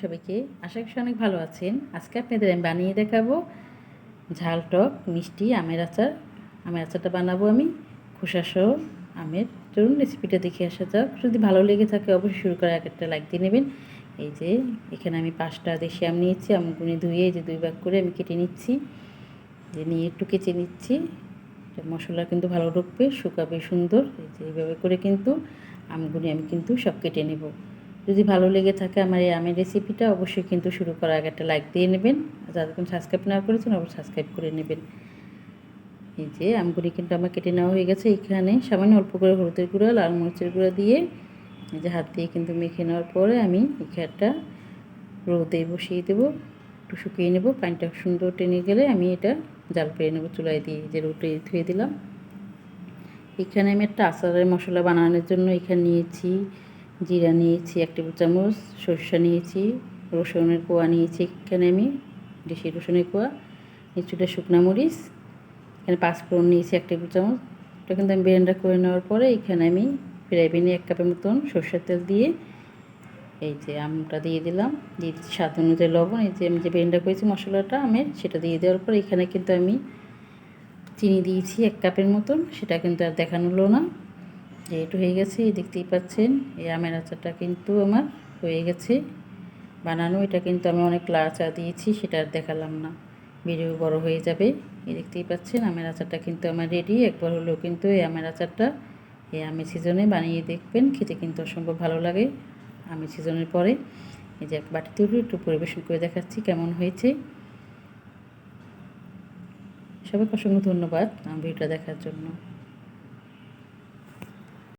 সবাইকে, আশা করছি অনেক ভালো আছেন। আজকে আপনাদের আমি বানিয়ে দেখাবো ঝাল টক, মিষ্টি, আমের আচার। আমের আচারটা বানাবো আমি খোসা সহ আমের। চলুন রেসিপিটা দেখে আসা যাক। যদি ভালো লেগে থাকে অবশ্যই শুরু করে এক একটা লাইক দিয়ে নেবেন। এই যে, এখানে আমি পাঁচটা দেশি আম নিয়েছি আমগুনি ধুয়ে এই যে দুই ভাগ করে আমি কেটে নিচ্ছি। যে নিয়ে একটু কেচে নিচ্ছি। মশলা কিন্তু ভালো ঢুকবে, শুকাবে সুন্দর। এই যে এইভাবে করে কিন্তু আমগুনি আমি কিন্তু সব কেটে নেব। যদি ভালো লেগে থাকে আমার এই আমের রেসিপিটা অবশ্যই কিন্তু শুরু করার আগে একটা লাইক দিয়ে নেবেন। কোনো সাবস্ক্রাইব না করেছেন, অবশ্যই সাবস্ক্রাইব করে নেবেন। এই যে আমগুলি কিন্তু আমার কেটে নেওয়া হয়ে গেছে এখানে। সামান্য অল্প করে হলুদের গুঁড়া, লাল মরিচের গুঁড়া দিয়ে এই যে হাত দিয়ে কিন্তু মেখে নেওয়ার পরে আমি এখানটা রোদে বসিয়ে দেবো। একটু শুকিয়ে নেব। পানিটা সুন্দর টেনে গেলে আমি এটা জাল পেয়ে নেব চুলায় দিয়ে। যে রোদে ধুয়ে দিলাম। এখানে আমি একটা আচারের মশলা বানানোর জন্য এখানে নিয়েছি জিরা নিয়েছি এক টেবিল চামচ, সরষা নিয়েছি, রসুনের কোয়া নিয়েছি এখানে আমি, দেশি রসুনের কোয়া, কিছুটা শুকনো মরিচ, এখানে পাঁচফোড়ন নিয়েছি এক টেবিল চামচ। এটা কিন্তু আমি ব্লেন্ডার করে নেওয়ার পরে এখানে আমি ফ্রাই প্যানে এক কাপের মতন সরষের তেল দিয়ে এই যে আমটা দিয়ে দিলাম, দিয়ে স্বাদ অনুযায়ী লবণ। এই যে আমি যে ব্লেন্ডার করেছি মশলাটা আমের, সেটা দিয়ে দেওয়ার পর এখানে কিন্তু আমি চিনি দিয়েছি এক কাপের মতন, সেটা কিন্তু আর দেখানো হলো না। যে একটু হয়ে গেছে দেখতেই পাচ্ছেন, এই আমের আচারটা কিন্তু আমার হয়ে গেছে। বানানো, এটা কিন্তু আমি অনেক চা দিয়েছি, সেটা আর দেখালাম না। ভিডিও বড় হয়ে যাবে। এই দেখতেই পাচ্ছেন, আমের আচারটা কিন্তু আমার রেডি একবার হলেও কিন্তু এই আমের আচারটা এই আমের সিজনে বানিয়ে দেখবেন, খেতে কিন্তু অসম্ভব ভালো লাগে আমের সিজনের পরে। এই যে এক বাটিতে একটু পরিবেশন করে দেখাচ্ছি কেমন হয়েছে। সবাইকে অসংখ্য ধন্যবাদ ভিডিওটা দেখার জন্য।